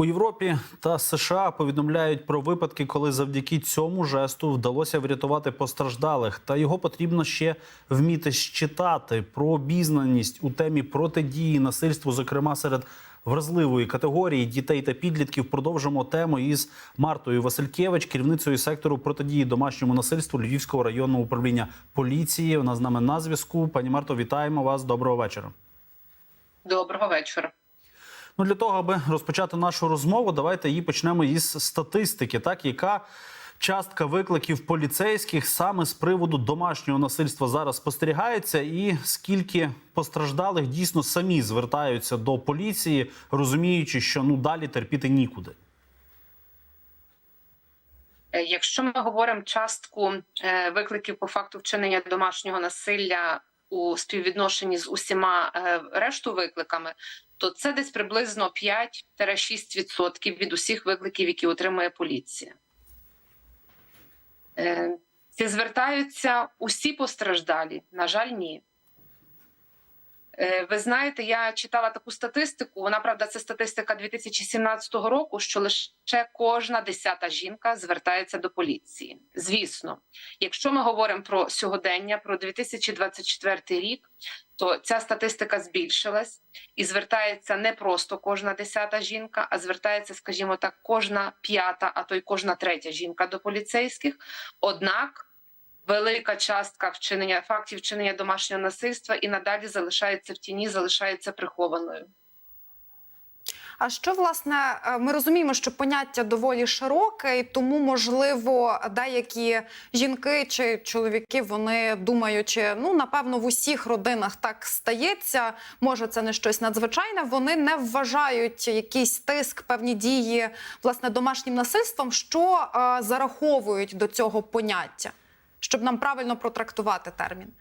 У Європі та США повідомляють про випадки, коли завдяки цьому жесту вдалося врятувати постраждалих. Та його потрібно ще вміти щитати про обізнаність у темі протидії насильству, зокрема серед вразливої категорії дітей та підлітків. Продовжимо тему із Мартою Василькевич, керівницею сектору протидії домашньому насильству Львівського районного управління поліції. Вона з нами на зв'язку. Пані Марто, вітаємо вас. Доброго вечора. Доброго вечора. Ну, для того, аби розпочати нашу розмову, давайте її почнемо із статистики, так яка частка викликів поліцейських саме з приводу домашнього насильства зараз спостерігається, і скільки постраждалих дійсно самі звертаються до поліції, розуміючи, що ну далі терпіти нікуди. Е, Якщо ми говоримо частку е, викликів по факту вчинення домашнього насилля у співвідношенні з усіма е, решту викликами, то це десь приблизно 5-6% від усіх викликів, які отримує поліція. Е, Чи звертаються усі постраждалі? На жаль, ні. Е, Ви знаєте, я читала таку статистику. Вона правда, це статистика 2017 року. Що лише кожна десята жінка звертається до поліції. Звісно, якщо ми говоримо про сьогодення, про 2024 рік, то ця статистика збільшилась і звертається не просто кожна десята жінка, а звертається, скажімо так, кожна п'ята, а то й кожна третя жінка до поліцейських. Однак велика частка вчинення фактів вчинення домашнього насильства і надалі залишається в тіні, залишається прихованою. А що власне е, ми розуміємо, що поняття доволі широке, і тому можливо деякі жінки чи чоловіки вони думаючи, ну напевно, в усіх родинах так стається. Може, це не щось надзвичайне. Вони не вважають якийсь тиск, певні дії власне домашнім насильством, що е, зараховують до цього поняття, щоб нам правильно протрактувати термін.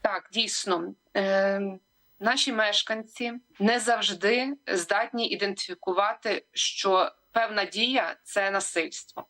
Так, дійсно. Е, Наші мешканці не завжди здатні ідентифікувати, що певна дія це насильство.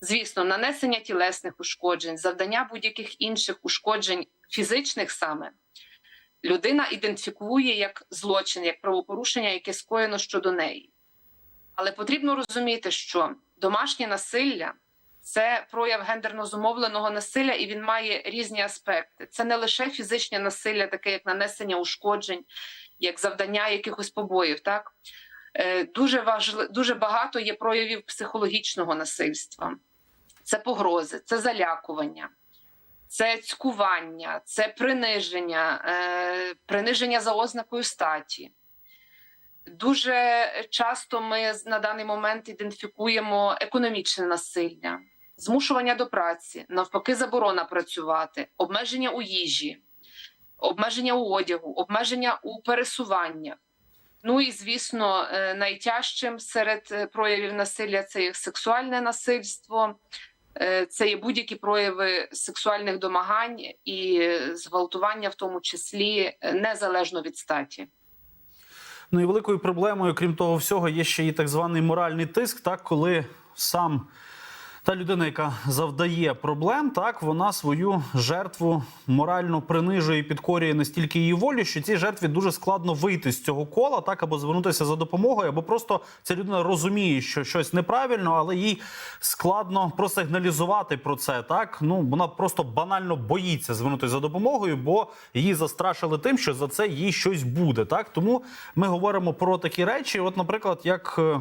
Звісно, нанесення тілесних ушкоджень, завдання будь-яких інших ушкоджень фізичних саме людина ідентифікує як злочин, як правопорушення, яке скоєно щодо неї. Але потрібно розуміти, що домашнє насилля це прояв гендерно зумовленого насилля, і він має різні аспекти. Це не лише фізичне насилля, таке як нанесення ушкоджень, як завдання якихось побоїв. Так Е, дуже важли, дуже багато є проявів психологічного насильства. Це погрози, це залякування, це цькування, це приниження, е, приниження за ознакою статі. Дуже часто ми на даний момент ідентифікуємо економічне насилля, змушування до праці, навпаки, заборона працювати, обмеження у їжі, обмеження у одягу, обмеження у пересуваннях. Ну і звісно, е, найтяжчим серед е, проявів насилля це є сексуальне насильство, е, це є будь-які прояви сексуальних домагань і зґвалтування, в тому числі незалежно від статі. Ну і великою проблемою, крім того всього, є ще і так званий моральний тиск, так коли сам та людина, яка завдає проблем, так вона свою жертву морально принижує і підкорює настільки її волю, що цій жертві дуже складно вийти з цього кола, так або звернутися за допомогою, або просто ця людина розуміє, що щось неправильно, але їй складно просигналізувати про це. Так ну вона просто банально боїться звернутися за допомогою, бо її застрашили тим, що за це їй щось буде. Так тому ми говоримо про такі речі. От, наприклад, як. е,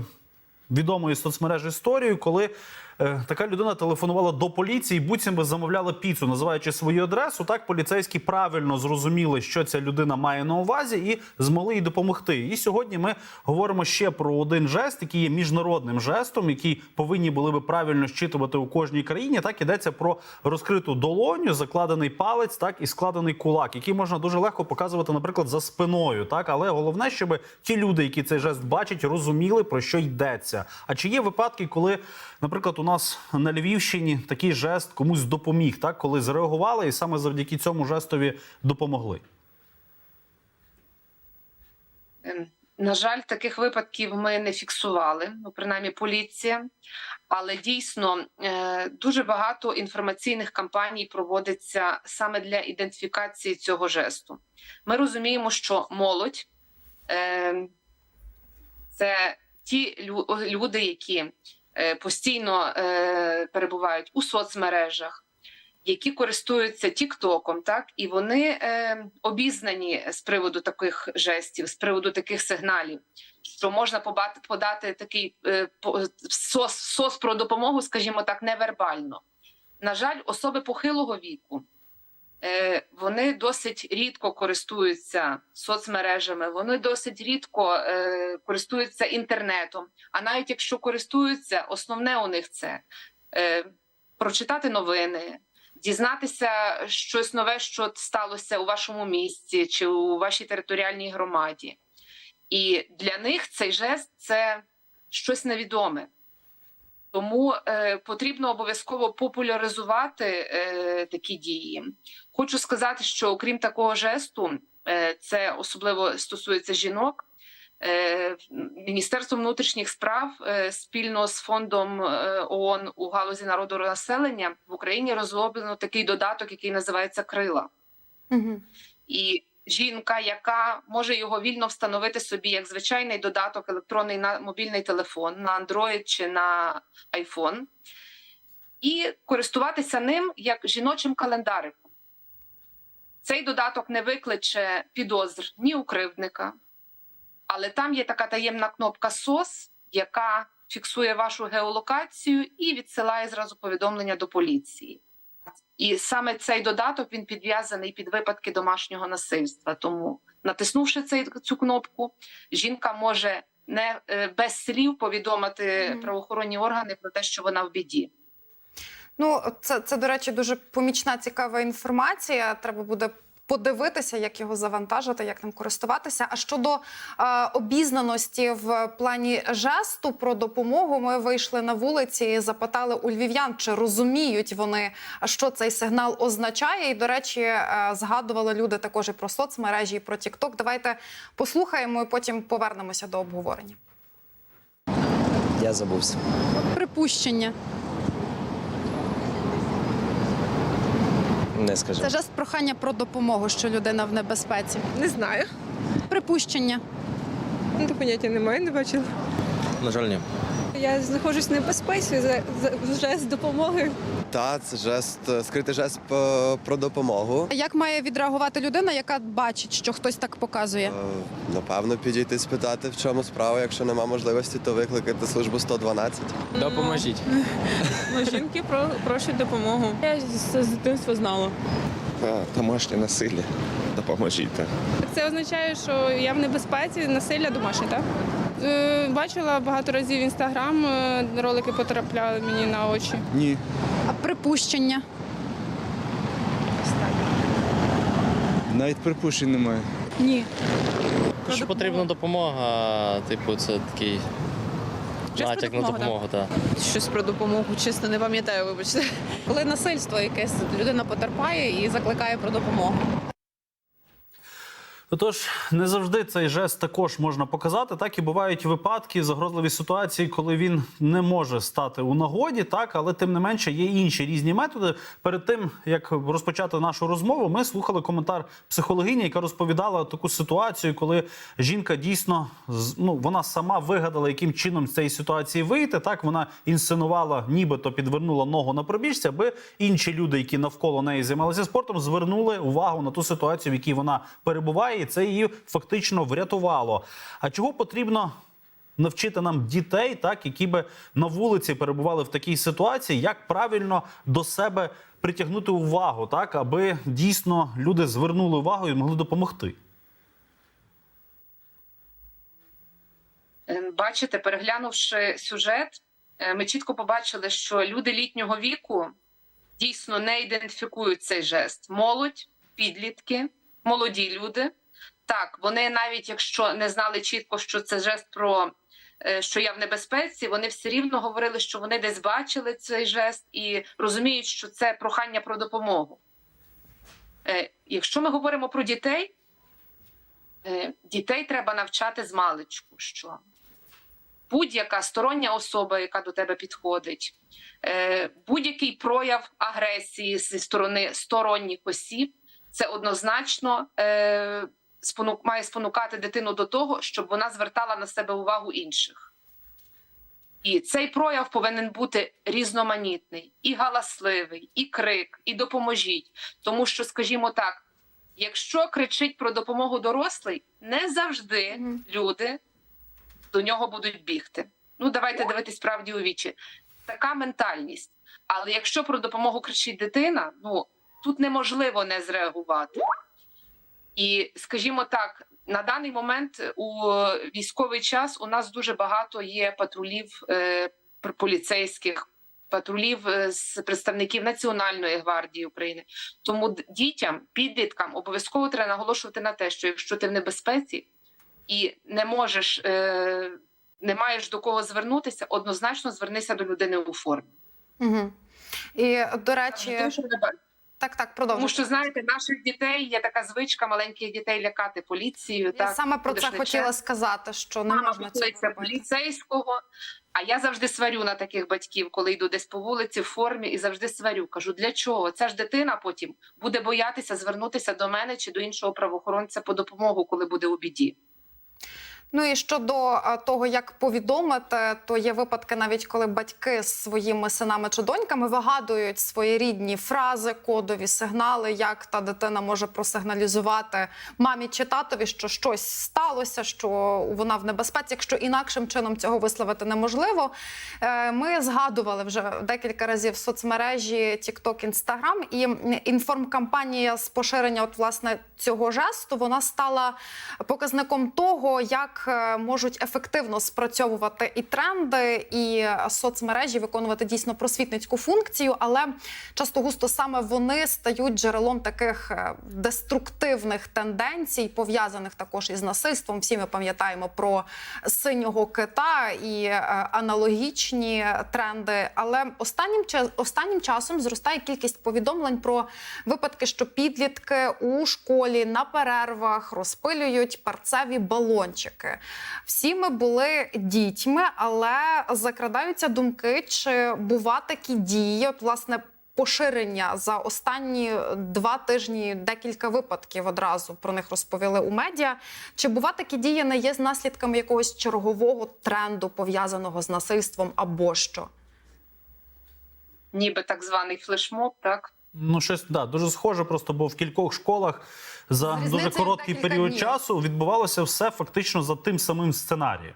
відомої соцмережі історію, коли така людина телефонувала до поліції, буцім би замовляла піцу, називаючи свою адресу. Так поліцейські правильно зрозуміли, що ця людина має на увазі, і змогли їй допомогти. І сьогодні ми говоримо ще про один жест, який є міжнародним жестом, який повинні були би правильно щитувати у кожній країні. Так ідеться про розкриту долоню, закладений палець, так і складений кулак, який можна дуже легко показувати, наприклад, за спиною. Так, але головне, щоб ті люди, які цей жест бачать, розуміли про що йдеться. А чи є випадки, коли, наприклад, у нас на Львівщині такий жест комусь допоміг, так коли зреагували і саме завдяки цьому жестові допомогли? Ем, На жаль, таких випадків ми не фіксували, ну принаймні поліція. Але дійсно е, дуже багато інформаційних кампаній проводиться саме для ідентифікації цього жесту. Ми розуміємо, що молодь е, це ті люди, які постійно е, перебувають у соцмережах, які користуються Тіктоком, так і вони е, обізнані з приводу таких жестів, з приводу таких сигналів, що можна побати, подати такий е, сос, сос про допомогу, скажімо так, невербально. На жаль, особи похилого віку. Е, Вони досить рідко користуються соцмережами, вони досить рідко е, користуються інтернетом. А навіть якщо користуються, основне у них це е, прочитати новини, дізнатися щось нове, що сталося у вашому місті чи у вашій територіальній громаді. І для них цей жест це щось невідоме. Тому е, потрібно обов'язково популяризувати е, такі дії. Хочу сказати, що окрім такого жесту, е, це особливо стосується жінок. Е, Міністерство внутрішніх справ е, спільно з фондом е, ООН у галузі народонаселення в Україні розроблено такий додаток, який називається Крила. Угу. І жінка, яка може його вільно встановити собі як звичайний додаток електронний на мобільний телефон на Android чи на iPhone, і користуватися ним як жіночим календариком. Цей додаток не викличе підозр ні у кривдника, але там є така таємна кнопка SOS, яка фіксує вашу геолокацію і відсилає зразу повідомлення до поліції. І саме цей додаток він підв'язаний під випадки домашнього насильства. Тому, натиснувши цей, цю кнопку, жінка може не е, без слів повідомити Мгм. правоохоронні органи про те, що вона в біді. Ну, це, це, до речі, дуже помічна, цікава інформація. Треба буде подивитися, як його завантажити, як ним користуватися. А щодо е, обізнаності в плані жесту про допомогу, ми вийшли на вулиці і запитали у львів'ян, чи розуміють вони, що цей сигнал означає. І, до речі, е, згадували люди також і про соцмережі, і про TikTok. Давайте послухаємо і потім повернемося до обговорення. Я забувся. Припущення. Не скажу. Це жест прохання про допомогу, що людина в небезпеці. Не знаю. Припущення. Ну, то поняття немає, не бачила. На жаль, ні. Я знаходжусь в небезпеці за, за вже з допомоги. Та це жест, е, скритий жест про допомогу. Як має відреагувати людина, яка бачить, що хтось так показує? Е, Напевно, підійти спитати, в чому справа. Якщо нема можливості, то викликати службу 112. Допоможіть. Ну, жінки про, просять допомогу. Я з, з дитинства знала. Домашнє насилля. Допоможіть. Це означає, що я в небезпеці, насилля домашнє, так? Е, бачила багато разів інстаграм, е, ролики потрапляли мені на очі. Ні. А припущення. Навіть припущень немає. Ні. Що потрібна допомога, типу, це такий натяк на допомогу, допомогу, так. Щось про допомогу, чесно, не пам'ятаю, вибачте. Коли насильство якесь людина потерпає і закликає про допомогу. Отож, не завжди цей жест також можна показати. Так і бувають випадки, загрозливі ситуації, коли він не може стати у нагоді, так але тим не менше є інші різні методи. Перед тим як розпочати нашу розмову, ми слухали коментар психологині, яка розповідала таку ситуацію, коли жінка дійсно ну вона сама вигадала, яким чином з цієї ситуації вийти. Так вона інсценувала, нібито підвернула ногу на пробіжці, аби інші люди, які навколо неї займалися спортом, звернули увагу на ту ситуацію, в якій вона перебуває, і це її фактично врятувало. А чого потрібно? Навчити нам дітей, так які би на вулиці перебували в такій ситуації, як правильно до себе притягнути увагу, так аби дійсно люди звернули увагу і могли допомогти. Е, Бачите, переглянувши сюжет, е, ми чітко побачили, що люди літнього віку дійсно не ідентифікують цей жест. Молодь, підлітки, молоді люди. Так, вони навіть якщо не знали чітко, що це жест про е, що я в небезпеці, вони все рівно говорили, що вони десь бачили цей жест і розуміють, що це прохання про допомогу. Е, Якщо ми говоримо про дітей, е, дітей треба навчати з маличку, що будь-яка стороння особа, яка до тебе підходить, будь-який прояв агресії зі сторони сторонніх осіб, це однозначно е, спону- має спонукати дитину до того, щоб вона звертала на себе увагу інших. І цей прояв повинен бути різноманітний, і галасливий, і крик, і допоможіть. Тому що, скажімо так, якщо кричить про допомогу дорослий, не завжди люди до нього будуть бігти. Ну, давайте дивитись справді у вічі. Така ментальність. Але якщо про допомогу кричить дитина, ну тут неможливо не зреагувати. І скажімо так, на даний момент у військовий час у нас дуже багато є патрулів е, поліцейських, патрулів е, з представників Національної гвардії України. Тому дітям, підліткам обов'язково треба наголошувати на те, що якщо ти в небезпеці і не можеш, е, не маєш до кого звернутися, однозначно звернися до людини у формі. Угу. І до речі, Так, так, Тому що знаєте, наших дітей є така звичка маленьких дітей лякати поліцією. Я так саме про це хотіла сказати, що не Мама можна цього робити. поліцейського. А я завжди сварю на таких батьків, коли йду десь по вулиці в формі, і завжди сварю. Кажу, для чого? Ця ж дитина потім буде боятися звернутися до мене чи до іншого правоохоронця по допомогу, коли буде у біді. Ну і щодо того, як повідомити, то є випадки, навіть коли батьки з своїми синами чи доньками вигадують свої рідні фрази, кодові сигнали, як та дитина може просигналізувати мамі чи татові, що щось сталося, що вона в небезпеці, якщо інакшим чином цього висловити неможливо. Е, Ми згадували вже декілька разів в соцмережі TikTok, Instagram, і інформкампанія з поширення от власне цього жесту вона стала показником того, як е, можуть ефективно спрацьовувати і тренди, і соцмережі виконувати дійсно просвітницьку функцію, але часто густо саме вони стають джерелом таких е, деструктивних тенденцій, пов'язаних також із насильством. Всі ми пам'ятаємо про синього кита і е, аналогічні тренди. Але останнім останнім часом зростає кількість повідомлень про випадки, що підлітки у школі на перервах розпилюють парцеві балончики. Всі ми були дітьми, але закрадаються думки, чи бува такі дії, от власне. Поширення за останні два тижні декілька випадків одразу про них розповіли у медіа. Чи бува такі дії не є наслідками якогось чергового тренду пов'язаного з насильством або що? Ніби так званий флешмоб, так Ну, щось да, дуже схоже, просто бо в кількох школах за З різницею дуже короткий період днів. часу відбувалося все фактично за тим самим сценарієм.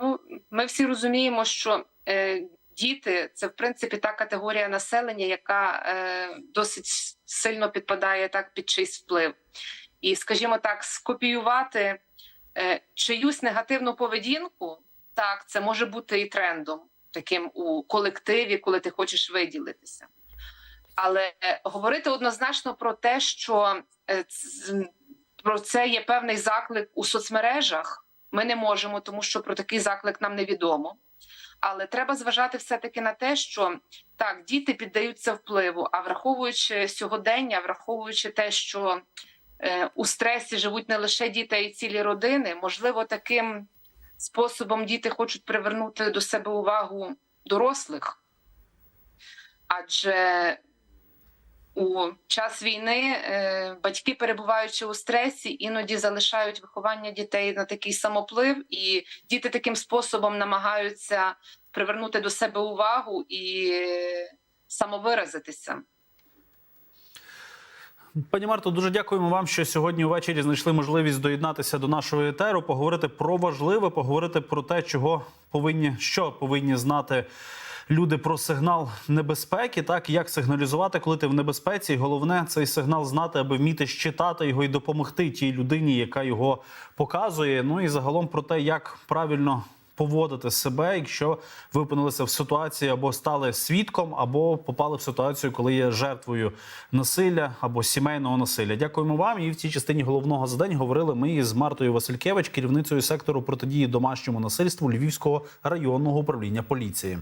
Ну, ми всі розуміємо, що е, діти це в принципі та категорія населення, яка е, досить сильно підпадає так під чийсь вплив. І, скажімо так, скопіювати е, чиюсь негативну поведінку, так, це може бути і трендом таким у колективі, коли ти хочеш виділитися. Але е, говорити однозначно про те, що е, про це є певний заклик у соцмережах. Ми не можемо, тому що про такий заклик нам невідомо. Але треба зважати все-таки на те, що так, діти піддаються впливу, а враховуючи сьогодення, враховуючи те, що е, у стресі живуть не лише діти, а й цілі родини, можливо, таким способом діти хочуть привернути до себе увагу дорослих. Адже у час війни е, батьки, перебуваючи у стресі, іноді залишають виховання дітей на такий самоплив, і діти таким способом намагаються привернути до себе увагу і е, самовиразитися. Пані Марто, дуже дякуємо вам, що сьогодні ввечері знайшли можливість доєднатися до нашого етеру, поговорити про важливе, поговорити про те, чого повинні що повинні знати люди про сигнал небезпеки, так як сигналізувати, коли ти в небезпеці. Головне цей сигнал знати, аби вміти щитати його і допомогти тій людині, яка його показує. Ну і загалом про те, як правильно. Поводити себе, якщо ви опинилися в ситуації або стали свідком, або попали в ситуацію, коли є жертвою насилля або сімейного насилля. Дякуємо вам. І в цій частині головного задань говорили ми із Мартою Василькевич, керівницею сектору протидії домашньому насильству Львівського районного управління поліції.